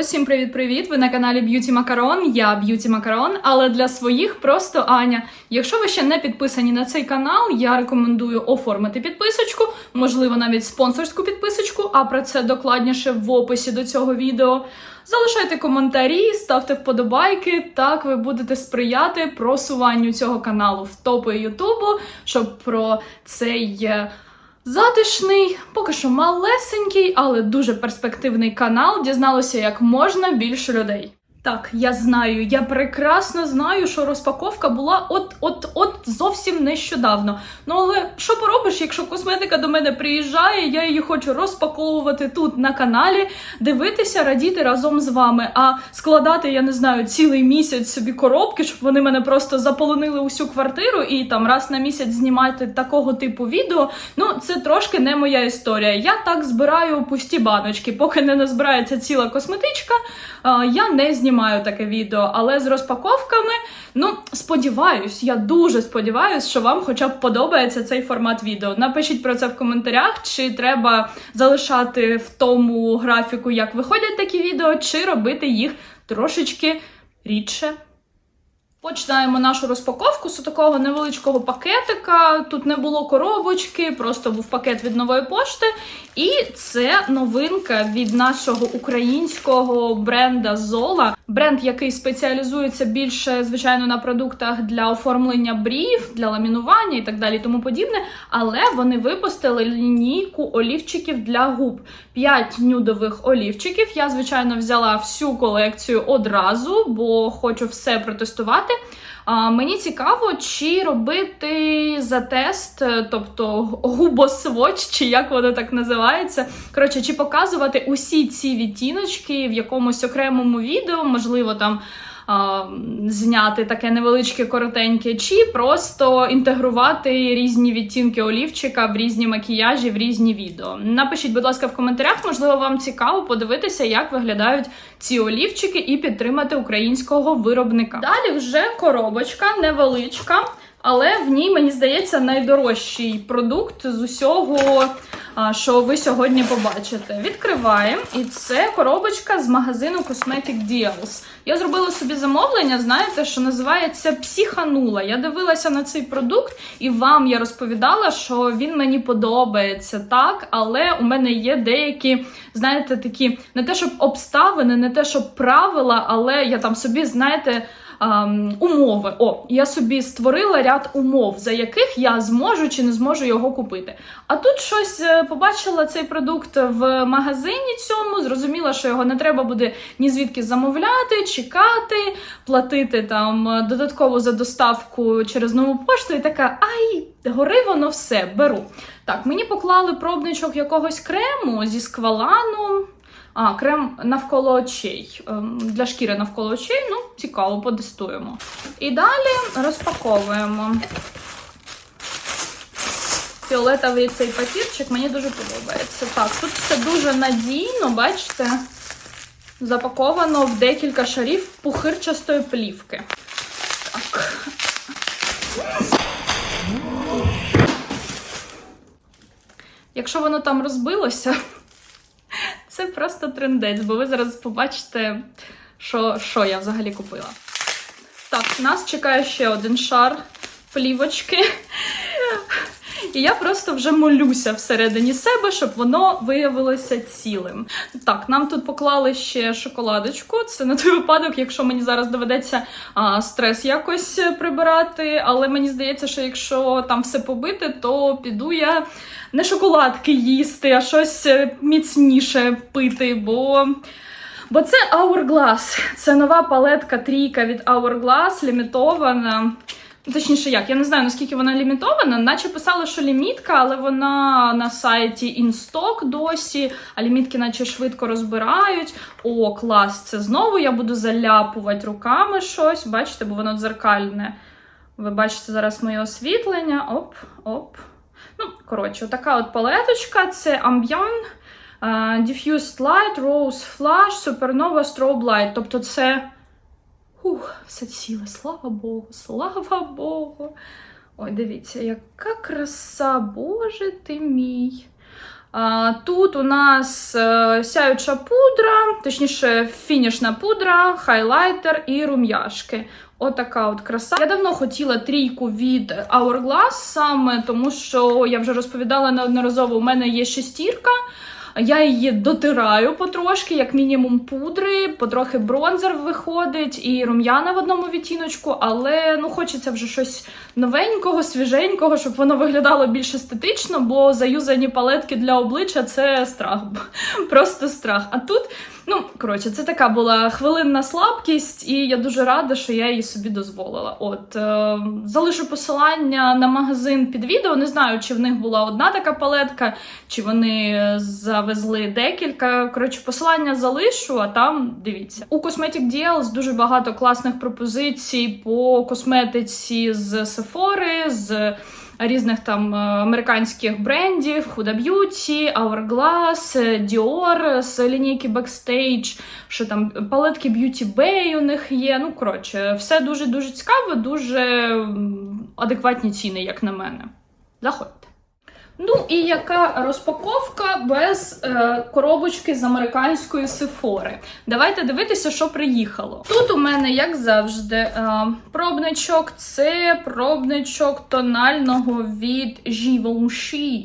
Усім привіт-привіт! Ви на каналі Beauty Macaron, Я Beauty Macaron, але для своїх просто Аня. Якщо ви ще не підписані на цей канал, я рекомендую оформити підписочку, можливо, навіть спонсорську підписочку, а про це докладніше в описі до цього відео. Залишайте коментарі, ставте вподобайки. Так ви будете сприяти просуванню цього каналу в топи Ютубу, щоб про цей. Затишний, поки що малесенький, але дуже перспективний канал дізналося як можна більше людей. Так, я знаю, я прекрасно знаю, що розпаковка була от-от-от зовсім нещодавно. Ну але що поробиш, якщо косметика до мене приїжджає, я її хочу розпаковувати тут на каналі, дивитися, радіти разом з вами, а складати, я не знаю, цілий місяць собі коробки, щоб вони мене просто заполонили усю квартиру і там раз на місяць знімати такого типу відео. Ну, це трошки не моя історія. Я так збираю пусті баночки, поки не назбирається ціла косметичка. Я не знімаю таке відео, але з розпаковками, ну сподіваюсь, я дуже сподіваюсь, що вам хоча б подобається цей формат відео. Напишіть про це в коментарях, чи треба залишати в тому графіку, як виходять такі відео, чи робити їх трошечки рідше. Починаємо нашу розпаковку з такого невеличкого пакетика. Тут не було коробочки, просто був пакет від нової пошти. І це новинка від нашого українського бренда Zola. Бренд, який спеціалізується більше, звичайно, на продуктах для оформлення брів, для ламінування і так далі, тому подібне. Але вони випустили лінійку олівчиків для губ. 5 нюдових олівчиків. Я, звичайно, взяла всю колекцію одразу, бо хочу все протестувати. А, мені цікаво, чи робити за тест, е, тобто губосвоч, чи як воно так називається. Коротше, чи показувати усі ці відтіночки в якомусь окремому відео, можливо, там. А, Зняти таке невеличке коротеньке, чи просто інтегрувати різні відтінки олівчика в різні макіяжі, в різні відео. Напишіть, будь ласка, в коментарях, можливо, вам цікаво подивитися, як виглядають ці олівчики, і підтримати українського виробника. Далі вже коробочка невеличка, але в ній, мені здається, найдорожчий продукт з усього, що ви сьогодні побачите. Відкриваємо, і це коробочка з магазину Cosmetic Deals. Я зробила собі замовлення, знаєте, що називається Психанула. Я дивилася на цей продукт, і вам я розповідала, що він мені подобається так, але у мене є деякі, знаєте, такі не те, щоб обставини, не те, щоб правила, але я там собі, знаєте. Ем, умови. О, я собі створила ряд умов, за яких я зможу чи не зможу його купити. А тут щось е, побачила цей продукт в магазині цьому, зрозуміла, що його не треба буде ні звідки замовляти, чекати, платити там е, додатково за доставку через нову пошту. І така, ай, гори воно все, беру. Так, мені поклали пробничок якогось крему зі сквалану. А, крем навколо очей. Ем, Для шкіри навколо очей, ну, цікаво, потестуємо. І далі розпаковуємо. Фіолетовий цей папірчик мені дуже подобається. Так, тут все дуже надійно, бачите, запаковано в декілька шарів пухирчастої плівки. Так. Якщо воно там розбилося, це просто трендець, бо ви зараз побачите, що, що я взагалі купила. Так, нас чекає ще один шар плівочки. І я просто вже молюся всередині себе, щоб воно виявилося цілим. Так, нам тут поклали ще шоколадочку. Це на той випадок, якщо мені зараз доведеться а, стрес якось прибирати. Але мені здається, що якщо там все побите, то піду я не шоколадки їсти, а щось е, міцніше пити, бо. Бо це Hourglass. Це нова палетка трійка від Hourglass, лімітована. Ну, Точніше, як, я не знаю, наскільки вона лімітована, наче писали, що лімітка, але вона на сайті InStock досі, а лімітки наче швидко розбирають. О, клас, це знову я буду заляпувати руками щось. Бачите, бо воно дзеркальне. Ви бачите зараз моє освітлення. Оп, оп. Ну, коротше, така от палеточка, це Ambien, е, Diffused Light, Rose Flash, Supernova Strobe Light. Тобто це. Ух, все ціле, слава Богу, слава Богу. Ой, дивіться, яка краса, Боже ти мій. А, Тут у нас е, сяюча пудра, точніше, фінішна пудра, хайлайтер і рум'яшки. Отака от краса. Я давно хотіла трійку від Hourglass, саме тому що я вже розповідала неодноразово, у мене є шестірка. Я її дотираю потрошки, як мінімум пудри, потрохи бронзер виходить і рум'яна в одному відтіночку, але ну хочеться вже щось новенького, свіженького, щоб воно виглядало більш естетично, бо заюзані палетки для обличчя це страх. Просто страх. А тут, ну коротше, це така була хвилинна слабкість, і я дуже рада, що я її собі дозволила. От е, залишу посилання на магазин під відео. Не знаю, чи в них була одна така палетка, чи вони завезли декілька. Коротше, посилання залишу, а там дивіться. У Cosmetic Deals дуже багато класних пропозицій по косметиці з Sephora, з різних там е, американських брендів, Huda Beauty, Hourglass, Dior з лінійки Backstage, що там палетки Beauty Bay у них є. Ну, коротше, все дуже-дуже цікаво, дуже адекватні ціни, як на мене. Заходьте. Ну і яка розпаковка без е, коробочки з американської сифори? Давайте дивитися, що приїхало. Тут у мене, як завжди, е, пробничок. Це пробничок тонального від Givenchy.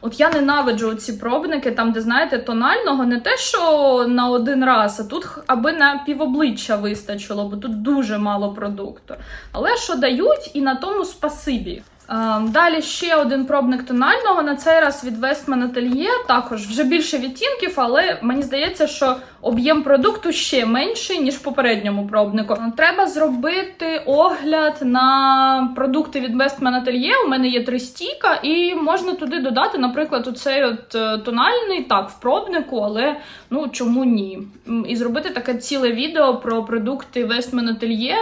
От я ненавиджу ці пробники, там, де знаєте, тонального не те, що на один раз, а тут аби на півобличчя вистачило, бо тут дуже мало продукту. Але що дають, і на тому спасибі. Е, Далі ще один пробник тонального. На цей раз від Westman Atelier. Також вже більше відтінків, але мені здається, що об'єм продукту ще менший, ніж в попередньому пробнику. Треба зробити огляд на продукти від Westman Atelier. У мене є три стіка, і можна туди додати, наприклад, оцей от е, тональний, так, в пробнику, але ну чому ні? І зробити таке ціле відео про продукти Westman Atelier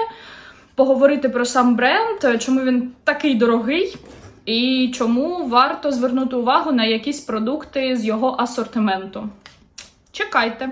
поговорити про сам бренд, чому він такий дорогий, і чому варто звернути увагу на якісь продукти з його асортименту. Чекайте.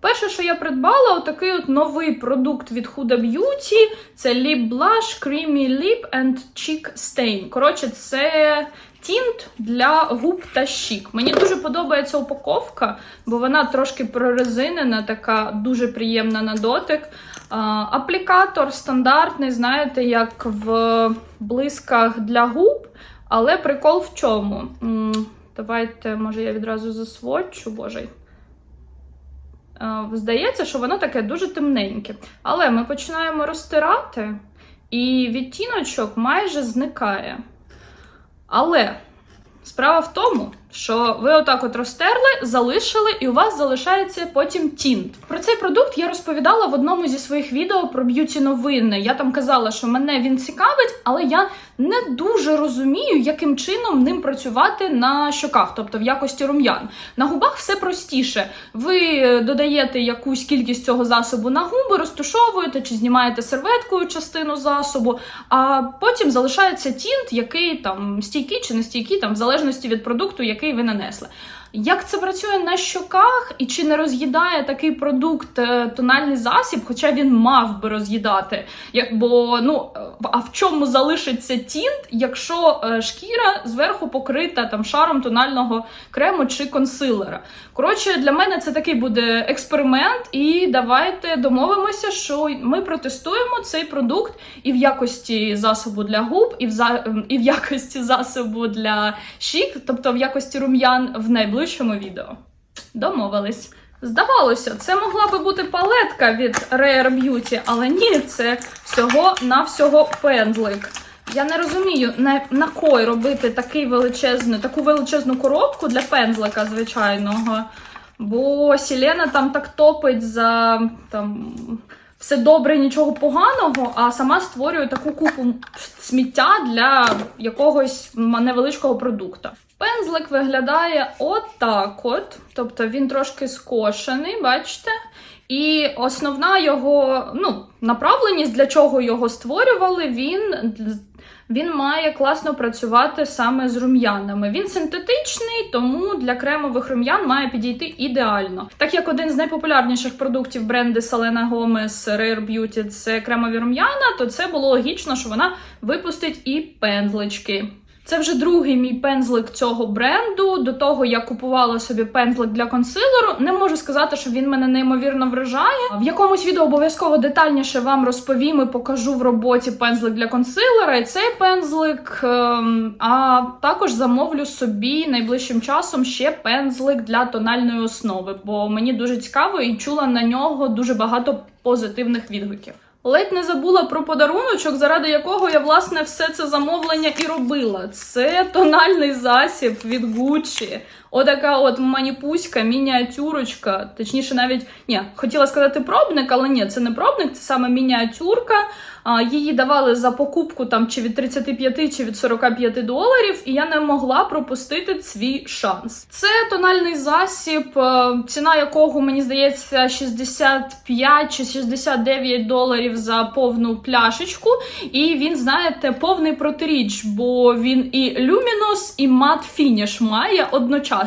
Перше, що я придбала, отакий от новий продукт від Huda Beauty. Це Lip Blush Creamy Lip and Cheek Stain. Коротше, це тінт для губ та щік. Мені дуже подобається упаковка, бо вона трошки прорезинена, така дуже приємна на дотик. Аплікатор стандартний, знаєте, як в блисках для губ, але прикол в чому? Давайте, може, я відразу засводчу, боже. Здається, що воно таке дуже темненьке. Але ми починаємо розтирати, і відтіночок майже зникає. Але справа в тому, що ви отак от розтерли, залишили, і у вас залишається потім тінт. Про цей продукт я розповідала в одному зі своїх відео про б'юті новини. Я там казала, що мене він цікавить, але я не дуже розумію, яким чином ним працювати на щоках, тобто в якості рум'ян. На губах все простіше. Ви додаєте якусь кількість цього засобу на губи, розтушовуєте чи знімаєте серветкою частину засобу, а потім залишається тінт, який там стійкий чи не стійкий, там в залежності від продукту, який ви нанесли. Як це працює на щоках, і чи не роз'їдає такий продукт е, тональний засіб, хоча він мав би роз'їдати? Як, бо ну е, а в чому залишиться тінт, якщо е, шкіра зверху покрита там шаром тонального крему чи консилера? Коротше, для мене це такий буде експеримент, і давайте домовимося, що ми протестуємо цей продукт і в якості засобу для губ, і в за і в якості засобу для щік, тобто в якості рум'ян в найближчому відео. Домовились. Здавалося, це могла би бути палетка від Rare Beauty, але ні, це всього на всього пензлик. Я не розумію, на, на кой робити такий величезний, таку величезну коробку для пензлика звичайного. Бо Сілена там так топить за там, все добре, нічого поганого, а сама створює таку купу сміття для якогось невеличкого продукту. Пензлик виглядає отак от, тобто він трошки скошений, бачите? І основна його ну, направленість, для чого його створювали, він, він має класно працювати саме з рум'янами. Він синтетичний, тому для кремових рум'ян має підійти ідеально. Так як один з найпопулярніших продуктів бренду Selena Gomez Rare Beauty це кремові рум'яна, то це було логічно, що вона випустить і пензлички. Це вже другий мій пензлик цього бренду. До того я купувала собі пензлик для консилеру. Не можу сказати, що він мене неймовірно вражає. В якомусь відео обов'язково детальніше вам розповім і покажу в роботі пензлик для консилера. І цей пензлик. ем, А також замовлю собі найближчим часом ще пензлик для тональної основи, бо мені дуже цікаво і чула на нього дуже багато позитивних відгуків. Ледь не забула про подаруночок, заради якого я власне все це замовлення і робила. Це тональний засіб від Gucci. Отака от маніпуська, мініатюрочка. Точніше, навіть ні, хотіла сказати пробник, але ні, це не пробник, це саме мініатюрка. Її давали за покупку там чи від 35, чи від 45 доларів, і я не могла пропустити свій шанс. Це тональний засіб, е, ціна якого мені здається 65 чи 69 доларів за повну пляшечку. І він, знаєте, повний протиріч, бо він і люмінус, і мат фініш має одночасно.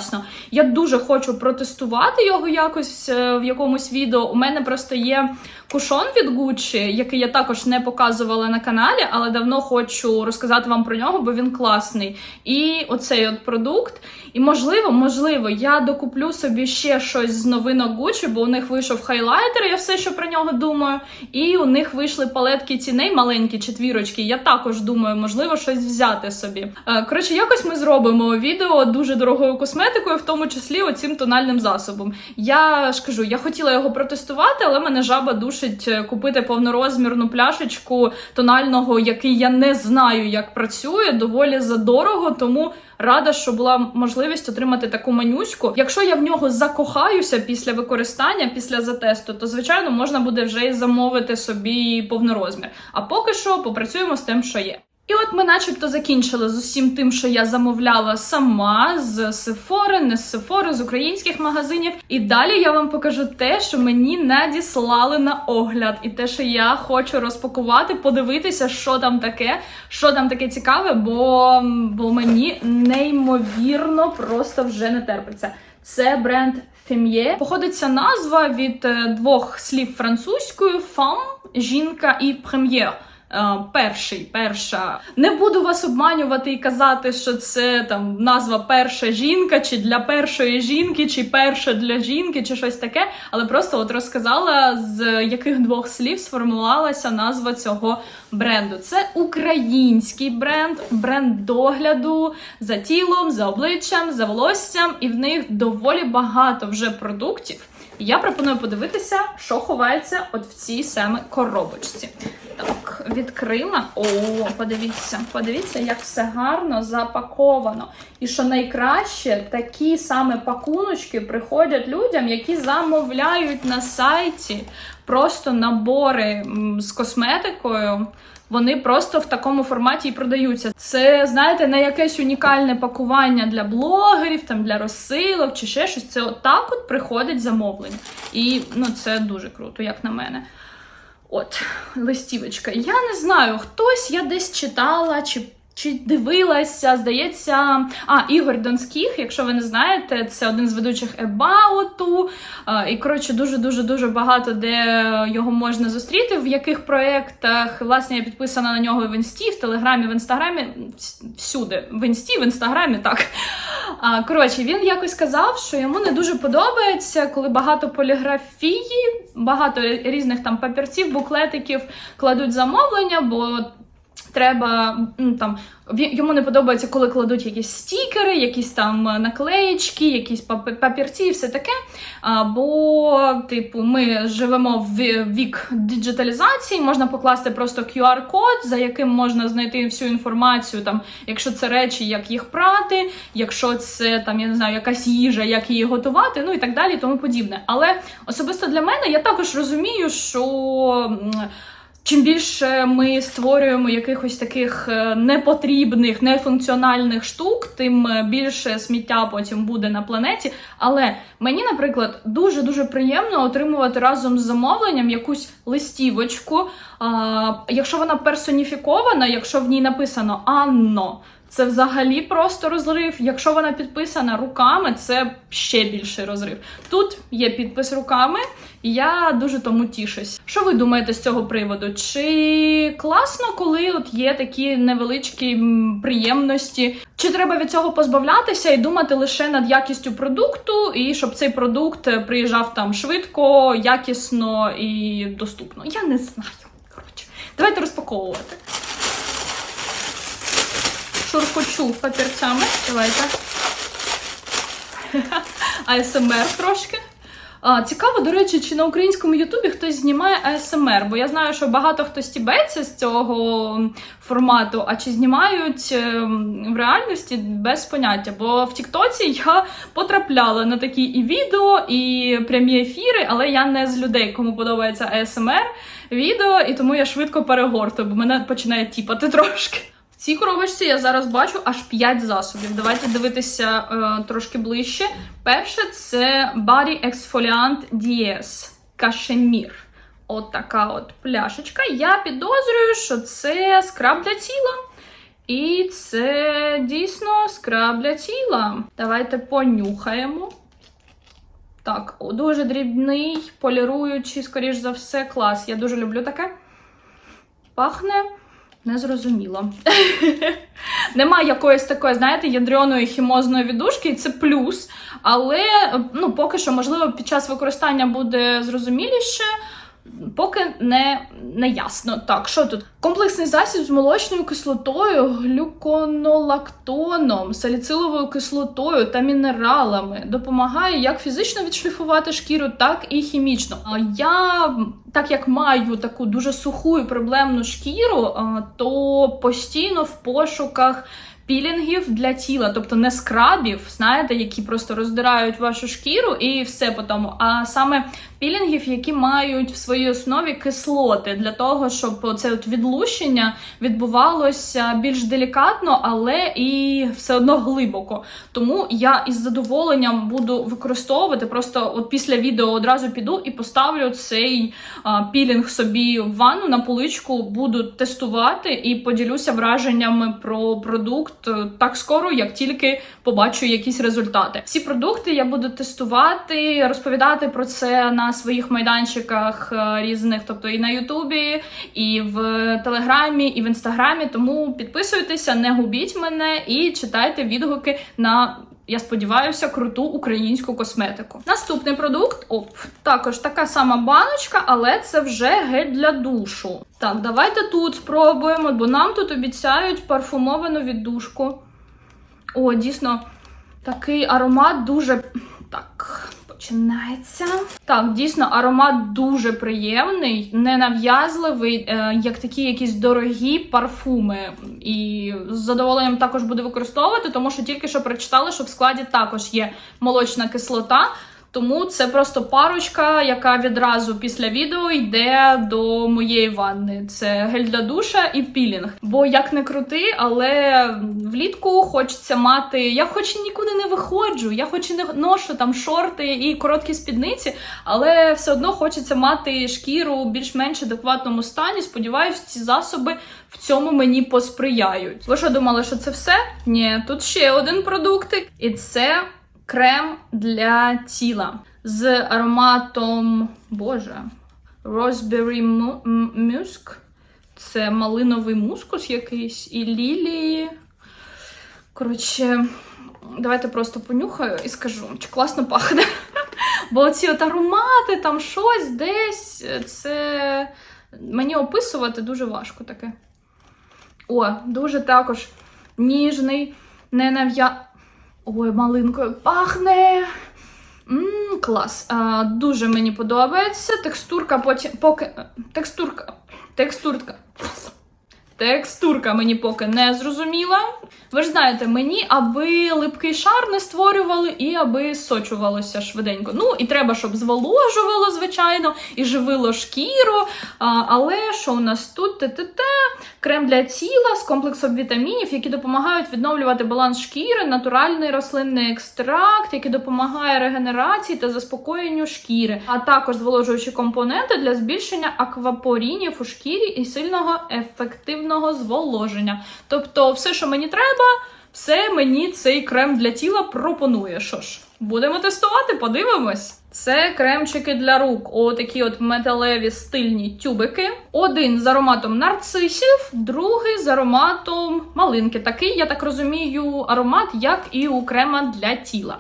Я дуже хочу протестувати його якось е, в якомусь відео. У мене просто є кушон від Gucci, який я також не показувала на каналі, але давно хочу розказати вам про нього, бо він класний. І оцей от продукт. І можливо, можливо, я докуплю собі ще щось з новинок Gucci, бо у них вийшов хайлайтер, я все ще про нього думаю. І у них вийшли палетки ціней маленькі четвірочки. Я також думаю, можливо, щось взяти собі. Е, Коротше, якось ми зробимо відео дуже дорогою косметикою, в тому числі оцим тональним засобом. Я ж кажу, я хотіла його протестувати, але мене жаба душить е, купити повнорозмірну пляшечку тонального, який я не знаю, як працює, доволі задорого, тому. Рада, що була можливість отримати таку манюську. Якщо я в нього закохаюся після використання, після затесту, то звичайно можна буде вже і замовити собі повнорозмір. А поки що попрацюємо з тим, що є. І от ми, начебто, закінчили з усім тим, що я замовляла сама з Сефори, не з Сефори, з українських магазинів. І далі я вам покажу те, що мені надіслали на огляд, і те, що я хочу розпакувати, подивитися, що там таке, що там таке цікаве, бо, бо мені неймовірно просто вже не терпиться. Це бренд Фем'є. Походиться назва від е, двох слів французькою femme, жінка і прем'єр. Е, Перший, перша. Не буду вас обманювати і казати, що це там назва перша жінка, чи для першої жінки, чи перша для жінки, чи щось таке. Але просто от розказала, з яких двох слів сформувалася назва цього бренду. Це український бренд, бренд догляду за тілом, за обличчям, за волоссям, і в них доволі багато вже продуктів. Я пропоную подивитися, що ховається от в цій саме коробочці. Так, відкрила. О, подивіться, подивіться, як все гарно запаковано. І що найкраще, такі саме пакуночки приходять людям, які замовляють на сайті просто набори з косметикою. Вони просто в такому форматі і продаються. Це, знаєте, не якесь унікальне пакування для блогерів, там для розсилок чи ще щось. Це отак от приходить замовлення. І ну, це дуже круто, як на мене. От, листівочка. Я не знаю, хтось я десь читала чи. Чи дивилася, здається, а Ігор Донських, якщо ви не знаєте, це один з ведучих Ебауту. І коротше, дуже дуже дуже багато де його можна зустріти. В яких проєктах власне я підписана на нього в інсті, в телеграмі, в інстаграмі, всюди. В інсті, в інстаграмі, так. Коротше, він якось сказав, що йому не дуже подобається, коли багато поліграфії, багато різних там папірців, буклетиків кладуть замовлення, бо. Треба там йому не подобається, коли кладуть якісь стікери, якісь там наклеїчки, якісь пап- папірці, і все таке. А, бо, типу, ми живемо в вік диджиталізації, можна покласти просто QR-код, за яким можна знайти всю інформацію, там, якщо це речі, як їх прати, якщо це там, я не знаю, якась їжа, як її готувати, ну і так далі, тому подібне. Але особисто для мене я також розумію, що. Чим більше ми створюємо якихось таких е, непотрібних, нефункціональних штук, тим е, більше сміття потім буде на планеті. Але мені, наприклад, дуже дуже приємно отримувати разом з замовленням якусь листівочку. Якщо вона персоніфікована, якщо в ній написано Анно. Це взагалі просто розрив. Якщо вона підписана руками, це ще більший розрив. Тут є підпис руками, і я дуже тому тішусь. Що ви думаєте з цього приводу? Чи класно, коли от є такі невеличкі приємності? Чи треба від цього позбавлятися і думати лише над якістю продукту, і щоб цей продукт приїжджав там швидко, якісно і доступно? Я не знаю. Коротше, давайте розпаковувати. Шурхочу папірцями. Давайте. АСМР трошки. А, цікаво, до речі, чи на українському Ютубі хтось знімає АСМР, бо я знаю, що багато хто стібеться з цього формату, а чи знімають ем, в реальності без поняття. Бо в Тіктоці я потрапляла на такі і відео, і прямі ефіри, але я не з людей, кому подобається АСМР відео, і тому я швидко перегортую, бо мене починає тіпати трошки. Цій коробочці я зараз бачу аж 5 засобів. Давайте дивитися е, трошки ближче. Перше це Body Exfoliant DS Кашемір. От така от пляшечка. Я підозрюю, що це скраб для тіла. І це дійсно скраб для тіла. Давайте понюхаємо. Так, дуже дрібний, поліруючий, скоріш за все, клас. Я дуже люблю таке. Пахне незрозуміло. Нема якоїсь такої, знаєте, ядреної хімозної віддушки, і це плюс. Але ну, поки що, можливо, під час використання буде зрозуміліше. Поки не, не ясно. Так, що тут? Комплексний засіб з молочною кислотою, глюконолактоном, саліциловою кислотою та мінералами допомагає як фізично відшліфувати шкіру, так і хімічно. А Я, так як маю таку дуже суху і проблемну шкіру, то постійно в пошуках. Пілінгів для тіла, тобто не скрабів, знаєте, які просто роздирають вашу шкіру і все по тому. А саме пілінгів, які мають в своїй основі кислоти для того, щоб це от відлущення відбувалося більш делікатно, але і все одно глибоко. Тому я із задоволенням буду використовувати. Просто от після відео одразу піду і поставлю цей пілінг собі в ванну на поличку, буду тестувати і поділюся враженнями про продукт так скоро, як тільки побачу якісь результати. Всі продукти я буду тестувати, розповідати про це на своїх майданчиках е, різних, тобто і на Ютубі, і в Телеграмі, і в Інстаграмі. Тому підписуйтеся, не губіть мене і читайте відгуки на. Я сподіваюся, круту українську косметику. Наступний продукт, оп, також така сама баночка, але це вже гель для душу. Так, давайте тут спробуємо, бо нам тут обіцяють парфумовану віддушку. О, дійсно, такий аромат дуже. Починається. Так, дійсно, аромат дуже приємний, ненав'язливий, е, як такі якісь дорогі парфуми. І з задоволенням також буду використовувати, тому що тільки що прочитала, що в складі також є молочна кислота. Тому це просто парочка, яка відразу після відео йде до моєї ванни. Це гель для душа і пілінг. Бо як не крути, але влітку хочеться мати. Я хоч і нікуди не виходжу, я хоч і не ношу там шорти і короткі спідниці, але все одно хочеться мати шкіру у більш-менш адекватному стані. Сподіваюсь, ці засоби в цьому мені посприяють. Ви що думали, що це все? Ні, тут ще один продуктик, і це крем для тіла з ароматом, боже, Raspberry mu- Musk. Це малиновий мускус якийсь і лілії. Коротше, давайте просто понюхаю і скажу, чи класно пахне. Бо ці от аромати, там щось десь, це мені описувати дуже важко таке. О, дуже також ніжний, не нав'я. Ой, малинкою пахне. Ммм, клас. А, дуже мені подобається. Текстурка потім. Поки. Текстурка. Текстурка. Текстурка мені поки не зрозуміла. Ви ж знаєте, мені аби липкий шар не створювали і аби сочувалося швиденько. Ну, і треба, щоб зволожувало, звичайно, і живило шкіру. А, але що у нас тут? Те-те-те. крем для тіла з комплексом вітамінів, які допомагають відновлювати баланс шкіри, натуральний рослинний екстракт, який допомагає регенерації та заспокоєнню шкіри, а також зволожуючі компоненти для збільшення аквапорінів у шкірі і сильного ефективного зволоження. Тобто, все, що мені треба, все мені цей крем для тіла пропонує. Що ж, будемо тестувати, подивимось. Це кремчики для рук, отакі от металеві стильні тюбики. Один з ароматом нарцисів, другий з ароматом малинки. Такий, я так розумію, аромат, як і у крема для тіла.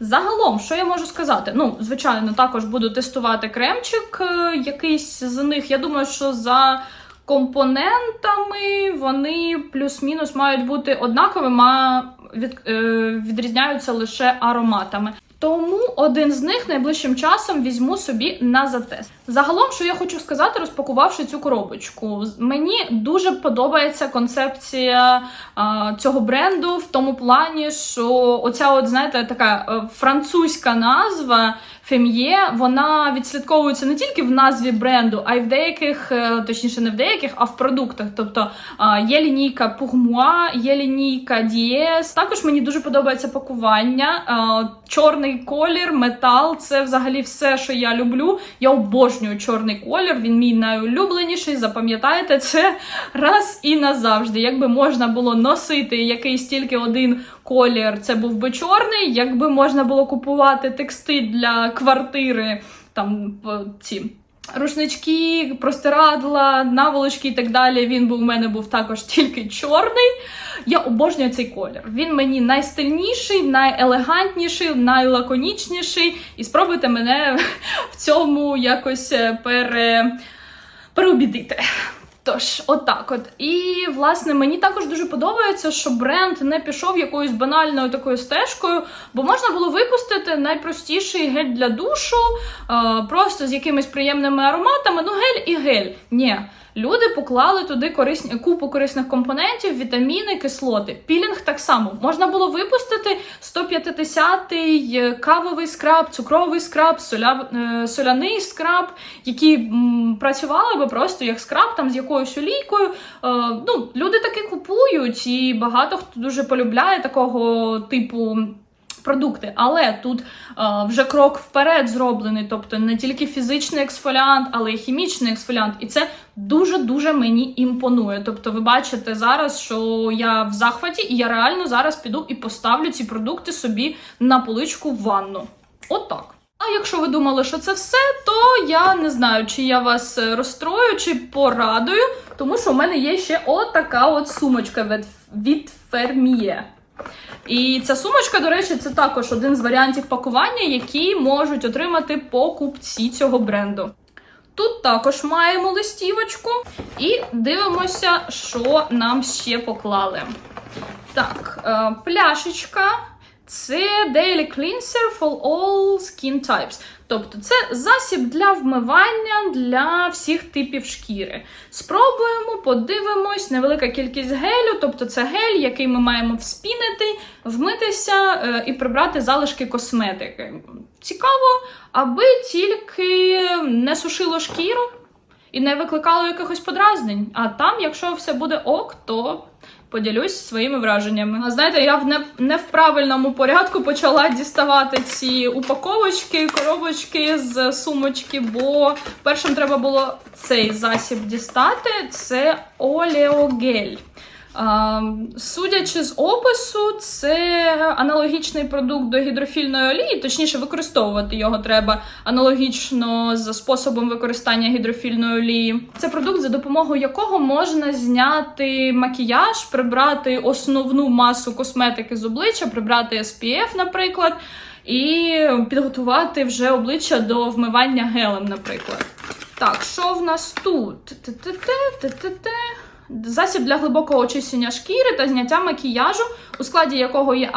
Загалом, що я можу сказати? Ну, звичайно, також буду тестувати кремчик. е, Якийсь з них. Я думаю, що за компонентами вони плюс-мінус мають бути однаковими, а від, е, відрізняються лише ароматами. Тому один з них найближчим часом візьму собі на затест. Загалом, що я хочу сказати, розпакувавши цю коробочку, мені дуже подобається концепція а, цього бренду в тому плані, що оця, от знаєте, така е, французька назва Фем'є, вона відслідковується не тільки в назві бренду, а й в деяких, е, точніше, не в деяких, а в продуктах. Тобто є лінійка moi, є лінійка Dies. Також мені дуже подобається пакування. Чорний колір, метал це взагалі все, що я люблю. Я обожнюю чорний колір. Він мій найулюбленіший. Запам'ятайте це раз і назавжди. Якби можна було носити якийсь тільки один колір, це був би чорний. Якби можна було купувати текстиль для квартири, там ці. Рушнички, простирадла, наволочки і так далі. Він був у мене був також тільки чорний. Я обожнюю цей колір. Він мені найстильніший, найелегантніший, найлаконічніший. І спробуйте мене в цьому якось е, пере... переубідити. Тож, отак от. І власне мені також дуже подобається, що бренд не пішов якоюсь банальною такою стежкою, бо можна було випустити найпростіший гель для душу, е, просто з якимись приємними ароматами. Ну, гель і гель. Ні. Люди поклали туди корисні купу корисних компонентів, вітаміни, кислоти. Пілінг так само можна було випустити 150-й кавовий скраб, цукровий скраб, соля, е, соляний скраб, які м, працювали би просто як скраб, там з якоюсь олійкою. Е, ну, люди таки купують, і багато хто дуже полюбляє такого типу. Продукти, але тут е, вже крок вперед зроблений, тобто не тільки фізичний ексфоліант, але й хімічний ексфоліант. І це дуже дуже мені імпонує. Тобто, ви бачите зараз, що я в захваті, і я реально зараз піду і поставлю ці продукти собі на поличку в ванну. От так. А якщо ви думали, що це все, то я не знаю, чи я вас розстрою, чи порадую, тому що в мене є ще отака от сумочка від, від Fermier. І ця сумочка, до речі, це також один з варіантів пакування, які можуть отримати покупці цього бренду. Тут також маємо листівочку і дивимося, що нам ще поклали. Так, е, пляшечка. Це Daily Cleanser for all skin types. Тобто це засіб для вмивання для всіх типів шкіри. Спробуємо, подивимось, невелика кількість гелю, тобто це гель, який ми маємо вспінити, вмитися е, і прибрати залишки косметики. Цікаво, аби тільки не сушило шкіру і не викликало якихось подразнень. А там, якщо все буде ок, то поділюсь своїми враженнями. А знаєте, я в не, не в правильному порядку почала діставати ці упаковочки, коробочки з сумочки, бо першим треба було цей засіб дістати. Це олеогель. Судячи з опису, це аналогічний продукт до гідрофільної олії, точніше, використовувати його треба аналогічно за способом використання гідрофільної олії. Це продукт, за допомогою якого можна зняти макіяж, прибрати основну масу косметики з обличчя, прибрати SPF, наприклад, і підготувати вже обличчя до вмивання гелем, наприклад. Так, що в нас тут? Те-те-те, те-те-те. Засіб для глибокого очищення шкіри та зняття макіяжу, у складі якого є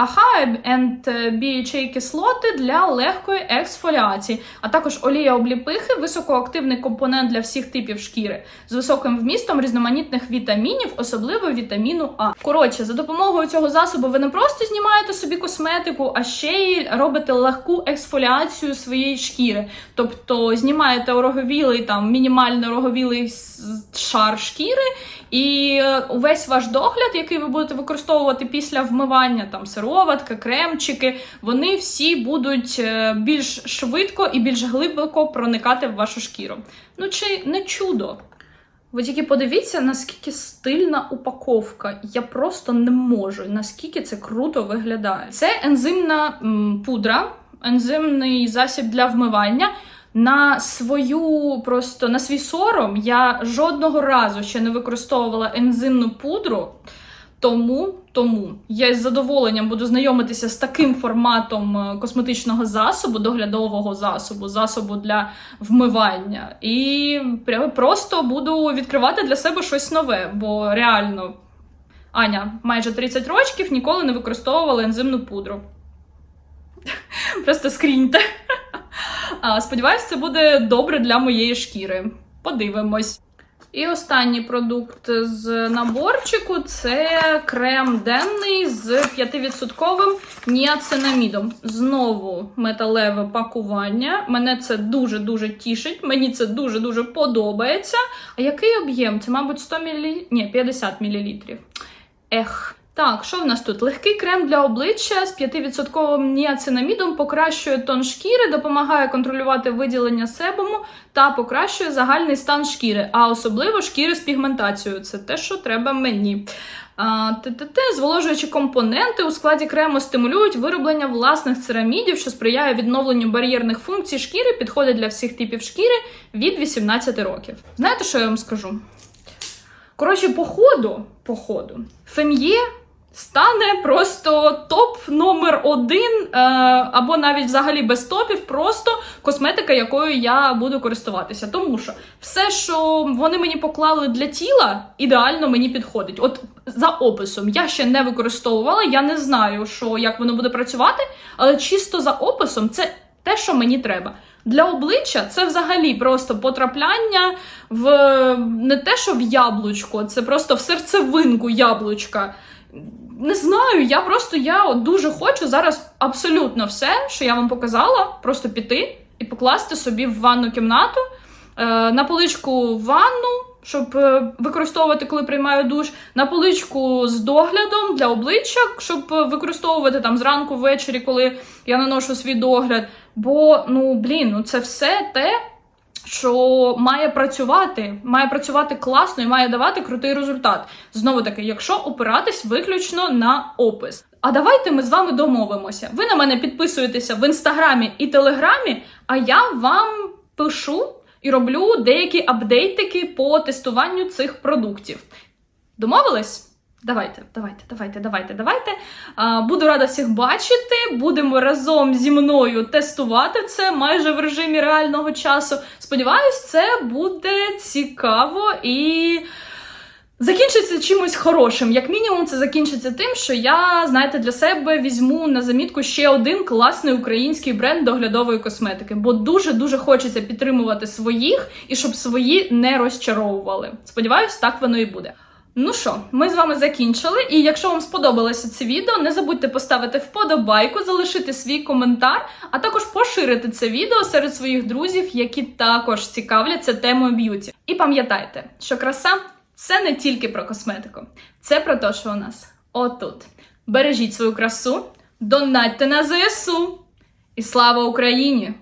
and BHA кислоти для легкої ексфоліації, а також олія обліпихи, високоактивний компонент для всіх типів шкіри з високим вмістом різноманітних вітамінів, особливо вітаміну А. Коротше, за допомогою цього засобу ви не просто знімаєте собі косметику, а ще й робите легку ексфоліацію своєї шкіри. Тобто знімаєте ороговілий там мінімально ороговілий шар шкіри. І І е, увесь ваш догляд, який ви будете використовувати після вмивання, там сироватка, кремчики, вони всі будуть е, більш швидко і більш глибоко проникати в вашу шкіру. Ну чи не чудо? Ви тільки подивіться, наскільки стильна упаковка. Я просто не можу, наскільки це круто виглядає. Це ензимна м, пудра, ензимний засіб для вмивання. На свою просто на свій сором я жодного разу ще не використовувала ензимну пудру. Тому, тому я з задоволенням буду знайомитися з таким форматом е, косметичного засобу, доглядового засобу, засобу для вмивання. І просто буду відкривати для себе щось нове, бо реально Аня майже 30 років ніколи не використовувала ензимну пудру. Просто скріньте. А, Сподіваюсь, це буде добре для моєї шкіри. Подивимось. І останній продукт з наборчику це крем денний з 5% ніацинамідом. Знову металеве пакування. Мене це дуже-дуже тішить. Мені це дуже-дуже подобається. А який об'єм? Це, мабуть, 100 мл? Ні, 50 мл. Ех. Так, що в нас тут? Легкий крем для обличчя з 5% ніацинамідом покращує тон шкіри, допомагає контролювати виділення себуму та покращує загальний стан шкіри, а особливо шкіри з пігментацією. Це те, що треба мені. ТТТ, зволожуючі компоненти у складі крему стимулюють вироблення власних церамідів, що сприяє відновленню бар'єрних функцій шкіри, підходить для всіх типів шкіри від 18 років. Знаєте, що я вам скажу? Коротше, по ходу, по ходу, Фем'є стане просто топ номер один, е, або навіть взагалі без топів, просто косметика, якою я буду користуватися. Тому що все, що вони мені поклали для тіла, ідеально мені підходить. От за описом я ще не використовувала, я не знаю, що як воно буде працювати, але чисто за описом це те, що мені треба. Для обличчя це взагалі просто потрапляння в не те, що в яблучко, це просто в серцевинку яблучка. Не знаю, я просто я от дуже хочу зараз абсолютно все, що я вам показала, просто піти і покласти собі в ванну кімнату, е, на поличку ванну, щоб е, використовувати, коли приймаю душ, на поличку з доглядом для обличчя, щоб використовувати там зранку ввечері, коли я наношу свій догляд. Бо, ну блін, ну це все те, що має працювати, має працювати класно і має давати крутий результат. Знову таки, якщо опиратись виключно на опис. А давайте ми з вами домовимося. Ви на мене підписуєтеся в інстаграмі і телеграмі, а я вам пишу і роблю деякі апдейтики по тестуванню цих продуктів. Домовились? Давайте, давайте, давайте, давайте, давайте. Буду рада всіх бачити. Будемо разом зі мною тестувати це майже в режимі реального часу. Сподіваюсь, це буде цікаво і. Закінчиться чимось хорошим. Як мінімум, це закінчиться тим, що я, знаєте, для себе візьму на замітку ще один класний український бренд доглядової косметики, бо дуже-дуже хочеться підтримувати своїх і щоб свої не розчаровували. Сподіваюсь, так воно і буде. Ну що, ми з вами закінчили. І якщо вам сподобалося це відео, не забудьте поставити вподобайку, залишити свій коментар, а також поширити це відео серед своїх друзів, які також цікавляться темою б'юті. І пам'ятайте, що краса це не тільки про косметику, це про те, що у нас отут. Бережіть свою красу, донатьте на ЗСУ. І слава Україні!